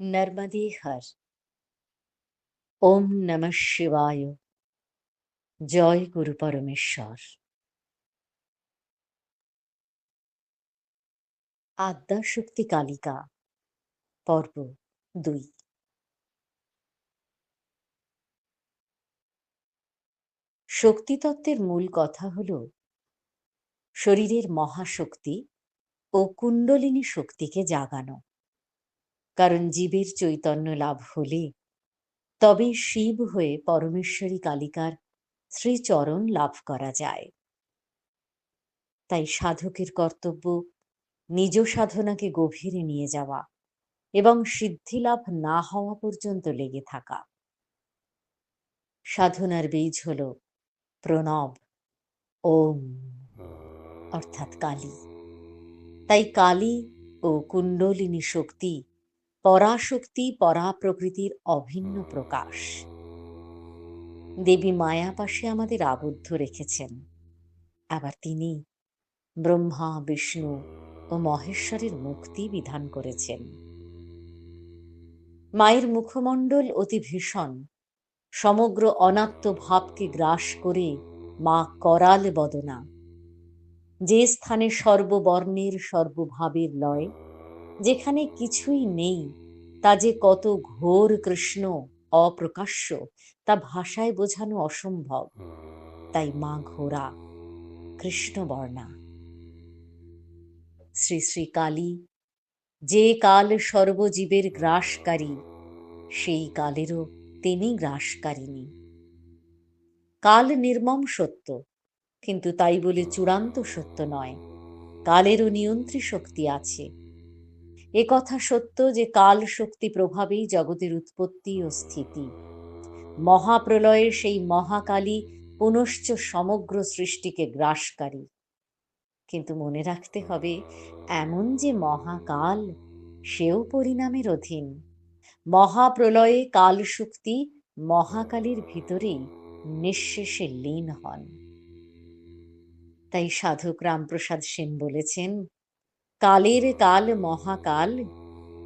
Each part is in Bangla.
नर्मदे हर ওম নমঃ শিবায় জয় গুরু পরমেশ্বর আদ্যা শক্তি কালিকা পর্ব দুই শক্তিতত্ত্বের মূল কথা হল শরীরের মহাশক্তি ও কুণ্ডলিনী শক্তিকে জাগানো কারণ জীবের চৈতন্য লাভ হলে। তবে শিব হয়ে পরমেশ্বরী কালিকার শ্রীচরণ লাভ করা যায়। তাই সাধকের কর্তব্য নিজ সাধনাকে গভীরে নিয়ে যাওয়া এবং সিদ্ধি লাভ না হওয়া পর্যন্ত লেগে থাকা। সাধনার বীজ হল প্রণব, ওম, অর্থাৎ কালী। তাই কালী ও কুণ্ডলিনী শক্তি পরাশক্তি পরা প্রকৃতির অভিন্ন প্রকাশ। দেবী মায়া পাশে আমাদের আবদ্ধ রেখেছেন। আবার তিনি ব্রহ্মা, বিষ্ণু ও মহেশ্বরের মুক্তি বিধান করেছেন। মায়ের মুখমণ্ডল অতি ভীষণ। সমগ্র অনাত্ম ভাবকে গ্রাস করে মা করাল বদনা। যে স্থানে সর্ববর্ণের সর্বভাবের লয় যেখানে কিছুই নেই, তা যে কত ঘোর কৃষ্ণ, অপ্রকাশ্য, তা ভাষায় বোঝানো অসম্ভব। তাই মা ঘোরা কৃষ্ণবর্ণা শ্রী শ্রী কালী, যে কাল সর্বজীবের গ্রাসকারী, সেই কালেরও তিনি গ্রাসকারিণী। কাল নির্মম সত্য, কিন্তু তাই বলে চূড়ান্ত সত্য নয়। কালেরও নিয়ন্ত্রী শক্তি আছে। এ কথা সত্য যে কাল শক্তি প্রভাবেই জগতের উৎপত্তি ও স্থিতি। মহাপ্রলয়ের সেই মহাকালী পুনশ্চ সমগ্র সৃষ্টিকে গ্রাসকারী। কিন্তু মনে রাখতে হবে, এমন যে মহাকাল, সেও পরিণামের অধীন। মহাপ্রলয়ে কাল শক্তি মহাকালীর ভিতরেই নিঃশেষে লীন হন। তাই সাধক রামপ্রসাদ সেন বলেছেন কালের কাল মহাকাল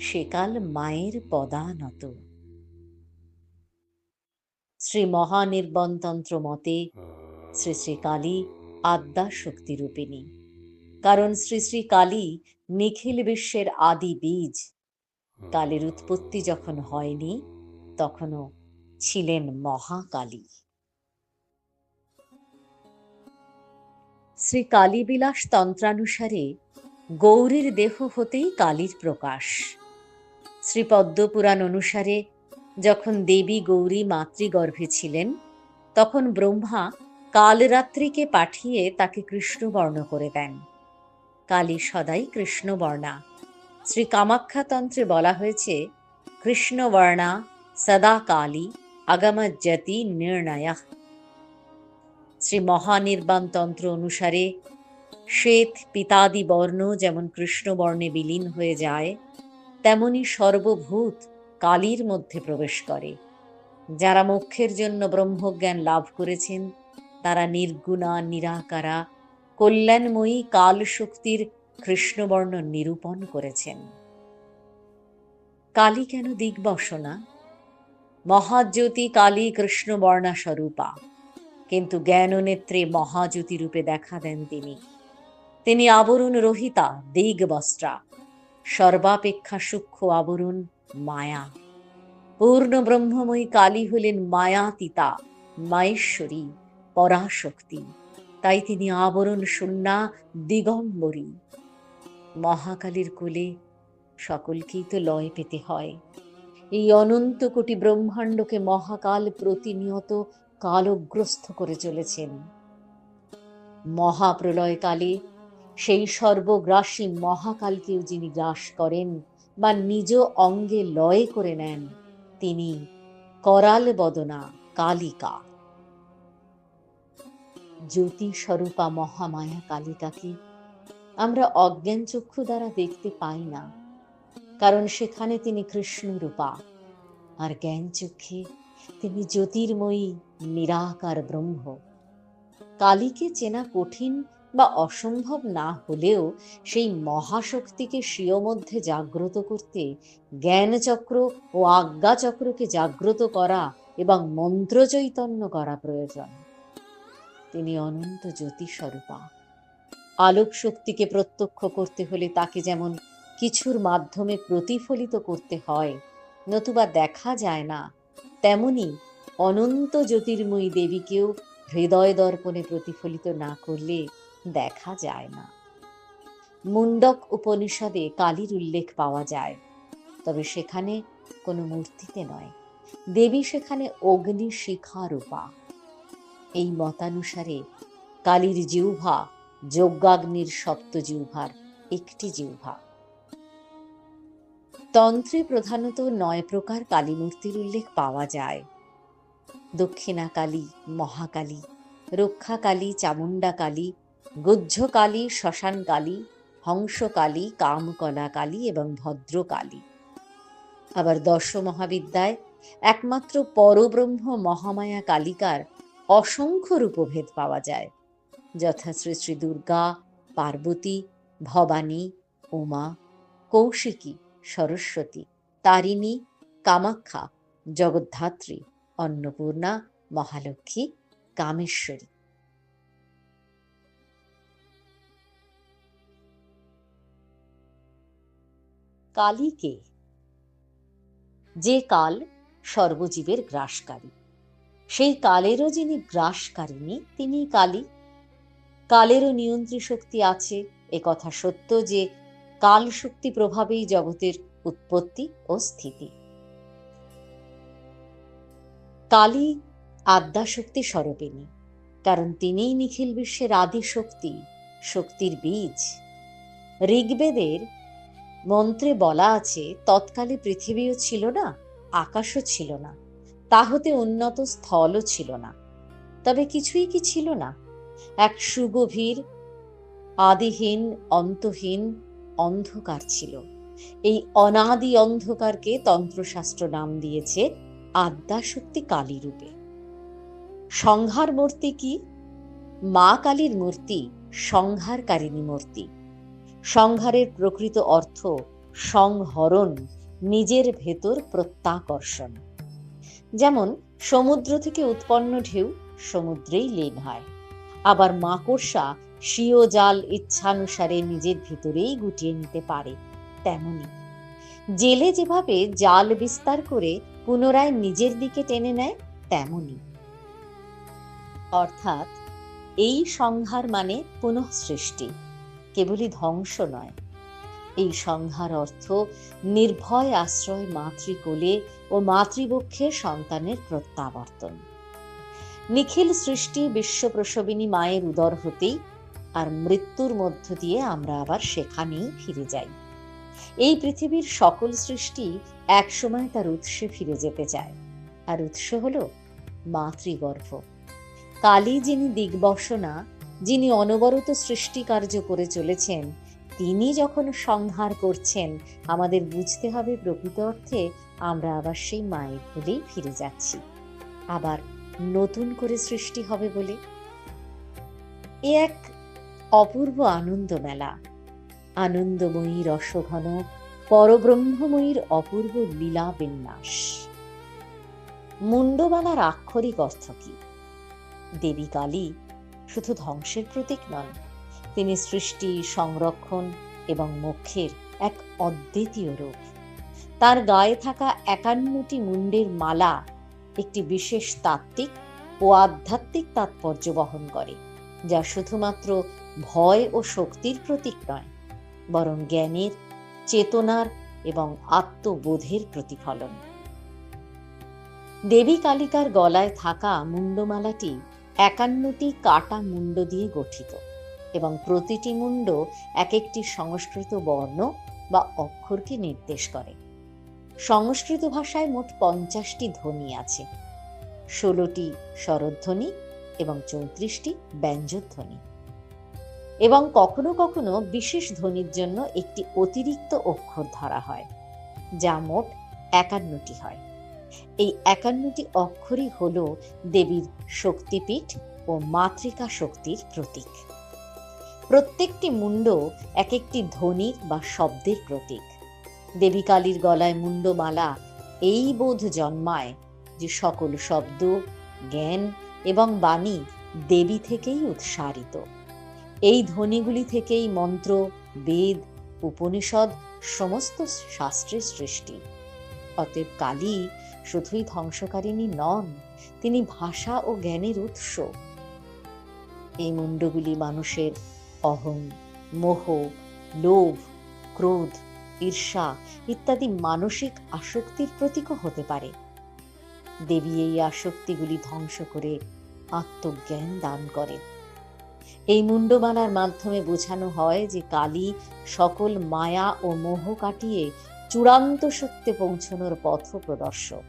সেকাল মায়ের পদানত। শ্রী মহানির্বনতন্ত্র মতে শ্রী শ্রী কালী আদ্যা শক্তিরূপিণী কারণ শ্রী শ্রী কালী নিখিল বিশ্বের আদি বীজ। কালের উৎপত্তি যখন হয়নি, তখনও ছিলেন মহাকালী। শ্রী কালীবিলাস তন্ত্রানুসারে গৌরীর দেহ হতেই কালীর প্রকাশ। শ্রী শ্রীপদ্মপুরাণ অনুসারে যখন দেবী গৌরী মাতৃগর্ভে ছিলেন, তখন ব্রহ্মা কালরাত্রিকে পাঠিয়ে তাকে কৃষ্ণবর্ণ করে দেন। কালী সদাই কৃষ্ণবর্ণা। শ্রী কামাখ্যাতন্ত্রে বলা হয়েছে, কৃষ্ণবর্ণা সদা কালী আগামজ্জতি নির্ণয়া। শ্রী মহানির্বাণ তন্ত্র অনুসারে শ্বেত পিতাদি বর্ণ যেমন কৃষ্ণবর্ণে বিলীন হয়ে যায়, তেমনি সর্বভূত কালীর মধ্যে প্রবেশ করে। যারা মোক্ষের জন্য ব্রহ্মজ্ঞান লাভ করেছেন, তারা নির্গুণা, নিরাকারা, কল্যাণময়ী কাল শক্তির কৃষ্ণবর্ণ নিরূপণ করেছেন। কালী কেন দিগ্বসনা? মহাজ্যোতি কালী কৃষ্ণবর্ণা স্বরূপা কিন্তু জ্ঞাননেত্রে মহাজ্যোতি রূপে দেখা দেন তিনি। তিনি আবরণ রহিতা দিগবস্ত্রা সর্বাপেক্ষা সূক্ষ্ম আবরণ মায়া। পূর্ণ ব্রহ্মময়ী কালী হলেন মায়াতীতা, মায়েশ্বরী, পরাশক্তি। তাই তিনি আবরণ শূন্যা দিগম্বরী। মহাকালীর কোলে সকলকেই তো লয় পেতে হয়। এই অনন্ত কোটি ব্রহ্মাণ্ডকে মহাকাল প্রতিনিয়ত কালগ্রস্ত করে চলেছেন। মহাপ্রলয়কালে সেই সর্বগ্রাসী মহাকালকেও যিনি গ্রাস করেন বা নিজ অঙ্গে লয় করে নেন, তিনি করাল বদনা কালিকা। জ্যোতি স্বরূপা মহামায়া কালিকাকে আমরা অজ্ঞান চক্ষু দ্বারা দেখতে পাই না, কারণ সেখানে তিনি কৃষ্ণ রূপা আর জ্ঞান চক্ষে তিনি জ্যোতির্ময়ী, নিরাকার ব্রহ্ম। কালীকে চেনা কঠিন বা অসম্ভব না হলেও সেই মহাশক্তিকে স্বীয় মধ্যে জাগ্রত করতে জ্ঞানচক্র ও আজ্ঞাচক্রকে জাগ্রত করা এবং মন্ত্র চৈতন্য করা প্রয়োজন। তিনি অনন্ত জ্যোতি স্বরূপা আলোক শক্তিকে প্রত্যক্ষ করতে হলে তাকে যেমন কিছুর মাধ্যমে প্রতিফলিত করতে হয়, নতুবা দেখা যায় না, তেমনি অনন্ত জ্যোতির্ময়ী দেবীকেও হৃদয় দর্পণে প্রতিফলিত না করলে দেখা যায় না। মুন্ডক উপনিষদে কালীর উল্লেখ পাওয়া যায়, তবে সেখানে কোনো মূর্তিতে নয়। দেবী সেখানে অগ্নি শিখা রূপা। এই মতানুসারে কালীর জিহ্বা যজ্ঞাগ্নির সপ্ত জিহ্বার একটি জিহ্বা। তন্ত্রে প্রধানত নয় প্রকার কালী মূর্তির উল্লেখ পাওয়া যায়। দক্ষিণা কালী মহাকালী রক্ষা কালী চামুণ্ডা কালী গুজ্জ কালী শ্মশান কালী হংস কালী এবং ভদ্র কালী আবার দশ মহাবিদ্যায় একমাত্র পরব্রহ্ম মহামায়া কালিকার অসংখ্য রূপভেদ পাওয়া যায়, যথা শ্রী শ্রী দুর্গা, পার্বতী, ভবানী, উমা, কৌশিকী, সরস্বতী, তারিণী, কামাখ্যা, জগদ্ধাত্রী, অন্নপূর্ণা, মহালক্ষ্মী, কামেশ্বরী। কালীকে যে কাল সর্বজীবের গ্রাসকারী, সেই কালেরও যিনি গ্রাসকারিণী তিনি কালী। কালেরও নিয়ন্ত্রী শক্তি আছে, এ কথা সত্য যে কাল শক্তি প্রভাবেই জগতের উৎপত্তি ও স্থিতি। কালী আদ্যাশক্তি স্বরূপিণী, কারণ তিনিই নিখিল বিশ্বের আদি শক্তি শক্তির বীজ। ঋগ্বেদের মন্ত্রে বলা আছে, তৎকালে পৃথিবীও ছিল না, আকাশও ছিল না তা হতে উন্নত স্থলও ছিল না। তবে কিছুই কি ছিল না? এক সুগভীর, আদিহীন, অন্তহীন অন্ধকার ছিল। এই অনাদি অন্ধকারকে তন্ত্রশাস্ত্র নাম দিয়েছে আদ্যাশক্তি কালী রূপে সংহার মূর্তি কি? মা কালীর মূর্তি, সংহারকারিণী মূর্তি। সংহারের প্রকৃত অর্থ সংহরণ, নিজের ভেতর প্রত্যাকর্ষণ। যেমন, সমুদ্র থেকে উৎপন্ন ঢেউ সমুদ্রেই লীন হয়। আবার মাকড়সা স্বীয় জাল ইচ্ছানুসারে নিজের ভিতরেই গুটিয়ে নিতে পারে তেমনি জেলে যেভাবে জাল বিস্তার করে পুনরায় নিজের দিকে টেনে নেয় তেমনি অর্থাৎ, এই সংহার মানে পুনঃ সৃষ্টি কেবলই ধ্বংস নয়। এই সংহার অর্থ নির্ভয় আশ্রয় মাতৃকোলে ও মাতৃবক্ষে সন্তানের প্রত্যাবর্তন। নিখিল সৃষ্টি বিশ্বপ্রসবিনী মায়ের উদর হতেই আর মৃত্যুর মধ্য দিয়ে আমরা আবার সেখানেই ফিরে যাই। এই পৃথিবীর সকল সৃষ্টি একসময় তার উৎসে ফিরে যেতে চায়। আর উৎস হল মাতৃগর্ভ। কালী যিনি দিগ্বসনা যিনি অনবরত সৃষ্টি কার্য করে চলেছেন, তিনি যখন সংহার করছেন, আমাদের বুঝতে হবে প্রকৃত অর্থে আমরা আবার সেই মায়ের বলেই ফিরে যাচ্ছি। আবার নতুন করে সৃষ্টি হবে বলে। এ এক অপূর্ব আনন্দ মেলা আনন্দময়ী রসঘন, পরব্রহ্মময়ীর অপূর্ব লীলা বিন্যাস মুন্ডমালার আক্ষরিক অর্থ কি? দেবী কালী শুধু ধ্বংসের প্রতীক নন, তিনি সৃষ্টি, সংরক্ষণ এবং মোক্ষের এক অদ্বিতীয় রূপ। তার গায়ে থাকা একান্নটি মুন্ডের মালা একটি বিশেষ তাত্ত্বিক ও আধ্যাত্মিক তাৎপর্য বহন করে, যা শুধুমাত্র ভয় ও শক্তির প্রতীক নয়, বরং জ্ঞানের, চেতনার এবং আত্মবোধের প্রতিফলন। দেবী কালিকার গলায় থাকা মুন্ডমালাটি একান্নটি কাটা মুন্ড দিয়ে গঠিত এবং প্রতিটি মুন্ড এক একটি সংস্কৃত বর্ণ বা অক্ষরকে নির্দেশ করে। সংস্কৃত ভাষায় মোট পঞ্চাশটি ধ্বনি আছে। ষোলোটি স্বরধ্বনি এবং চৌত্রিশটি ব্যঞ্জধ্বনি। এবং কখনো কখনো বিশেষ ধ্বনির জন্য একটি অতিরিক্ত অক্ষর ধরা হয়, যা মোট একান্নটি হয়। এই একান্নটি অক্ষরই হল দেবীর শক্তিপীঠ ও মাতৃকা শক্তির প্রতীক। প্রত্যেকটি মুন্ড এক একটি ধ্বনির বা শব্দের প্রতীক। দেবী কালীর গলায় মুন্ডমালা এই বোধ জন্মায় যে সকল শব্দ, জ্ঞান এবং বাণী দেবী থেকেই উৎসারিত। এই ধ্বনিগুলি থেকেই মন্ত্র, বেদ, উপনিষদ, সমস্ত শাস্ত্রের সৃষ্টি। অতএব কালী শুধুই ধ্বংসকারিণী নন, তিনি ভাষা ও জ্ঞানের উৎস। এই মুন্ডগুলি মানুষের অহং, মোহ, লোভ, ক্রোধ, ঈর্ষা ইত্যাদি মানসিক আসক্তির প্রতীকও হতে পারে। দেবী এই আসক্তিগুলি ধ্বংস করে আত্মজ্ঞান দান করেন। এই মুন্ডমালার মাধ্যমে বোঝানো হয় যে কালী সকল মায়া ও মোহ কাটিয়ে চূড়ান্ত সত্যে পৌঁছানোর পথ প্রদর্শক।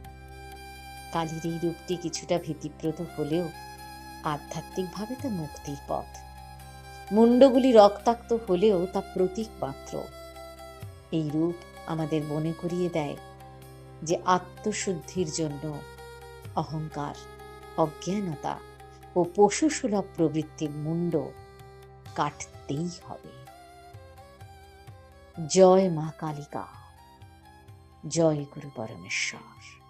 কালীর এই রূপটি কিছুটা ভীতিপ্রদ হলেও আধ্যাত্মিকভাবে তা মুক্তির পথ। মুন্ডগুলি রক্তাক্ত হলেও তা প্রতীক মাত্র। এই রূপ আমাদের মনে করিয়ে দেয় যে আত্মশুদ্ধির জন্য অহংকার, অজ্ঞানতা ও পশুসুলভ প্রবৃত্তির মুন্ড কাটতেই হবে। জয় মা কালিকা, জয় গুরু পরমেশ্বর।